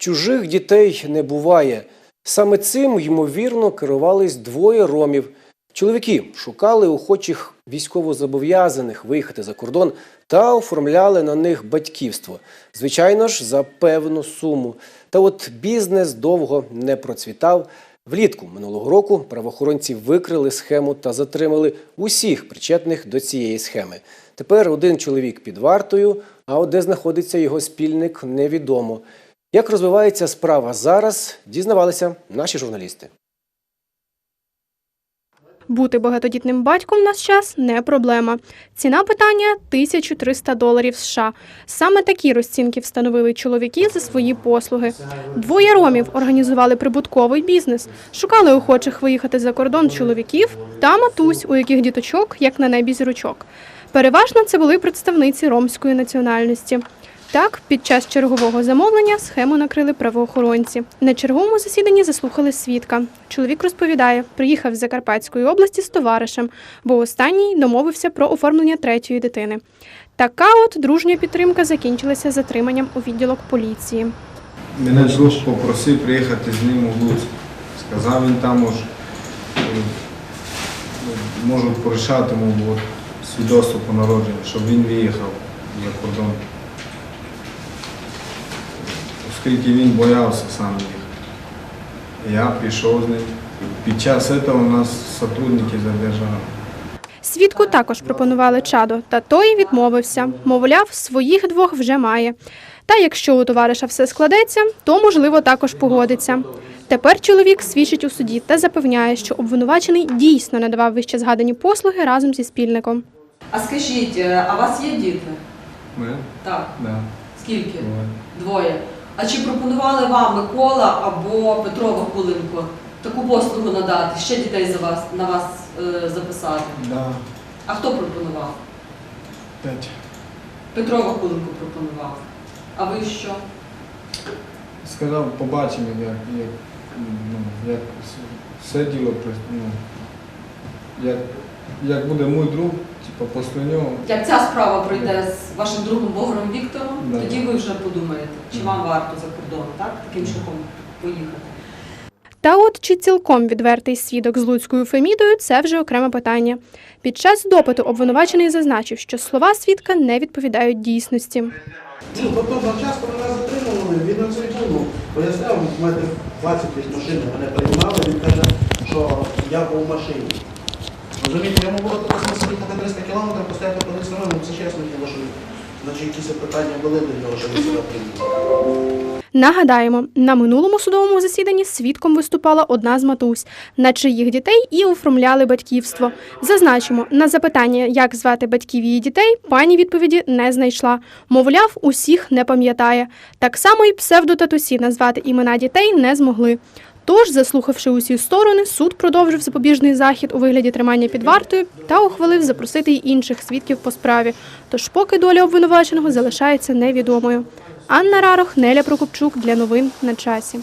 Чужих дітей не буває. Саме цим, ймовірно, керувались двоє ромів. Чоловіки шукали охочих військовозобов'язаних виїхати за кордон та оформляли на них батьківство. Звичайно ж, за певну суму. Та от бізнес довго не процвітав. Влітку минулого року правоохоронці викрили схему та затримали усіх причетних до цієї схеми. Тепер один чоловік під вартою, а от де знаходиться його спільник, невідомо. Як розвивається справа зараз, дізнавалися наші журналісти. Бути багатодітним батьком в наш час не проблема. Ціна питання 1300 доларів США. Саме такі розцінки встановили чоловіки за свої послуги. Двоє ромів організували прибутковий бізнес, шукали охочих виїхати за кордон чоловіків та матусь, у яких діточок, як на небі зірочок. Переважно це були представниці ромської національності. Так, під час чергового замовлення схему накрили правоохоронці. На черговому засіданні заслухали свідка. Чоловік розповідає, приїхав з Закарпатської області з товаришем, бо останній домовився про оформлення третьої дитини. Така от дружня підтримка закінчилася затриманням у відділок поліції. Мене друг попросив приїхати з ним у Луцьк. Сказав він там уж е, можуть порішати от, свідоцтво по народженню, щоб він виїхав за кордон. Оскільки він боявся сам їхати. Я пішов з ним. Під час цього нас сотрудники задержали. Свідку також пропонували чадо, та той відмовився. Мовляв, своїх двох вже має. Та якщо у товариша все складеться, то можливо також погодиться. Тепер чоловік свідчить у суді та запевняє, що обвинувачений дійсно надавав вище згадані послуги разом зі спільником. А скажіть, е, а у вас є діти? Ми? Так. Да. Скільки? Двоє. Двоє. А чи пропонували вам Микола або Петро Вакуленко таку послугу надати, ще дітей за вас, на вас е, записати? Да. А хто пропонував? П'ять. Петро Вакуленко пропонував. А ви що? Сказав, побачимо, як, як, ну, як все діло ну, як, як буде мій друг, типу, після нього. Як ця справа пройде з вашим другом Богором Віктором, Да. тоді ви вже подумаєте, чи Да. вам варто за кордон, так? Таким шляхом поїхати. Та от чи цілком відвертий свідок з Луцькою Фемідою це вже окреме питання. Під час допиту обвинувачений зазначив, що слова свідка не відповідають дійсності. Ну, тобто на час, коли нас затримували, він на цей був. Поясняв, в мене 20 десь машини мене приймали, він каже, що я був в машині. Розумієте, смисл їхати 300 кілометрів, постояти перед самим, це чесно діло, що значить якісь питання були до нього, що він сюди приїхав. Нагадаємо, на минулому судовому засіданні свідком виступала одна з матусь, на чиїх дітей і оформляли батьківство. Зазначимо, на запитання, як звати батьків її дітей, пані відповіді не знайшла. Мовляв, усіх не пам'ятає. Так само й псевдотатусі назвати імена дітей не змогли. Тож, заслухавши усі сторони, суд продовжив запобіжний захід у вигляді тримання під вартою та ухвалив запросити й інших свідків по справі. Тож поки доля обвинуваченого залишається невідомою. Анна Рарох, Неля Прокопчук для новин на часі.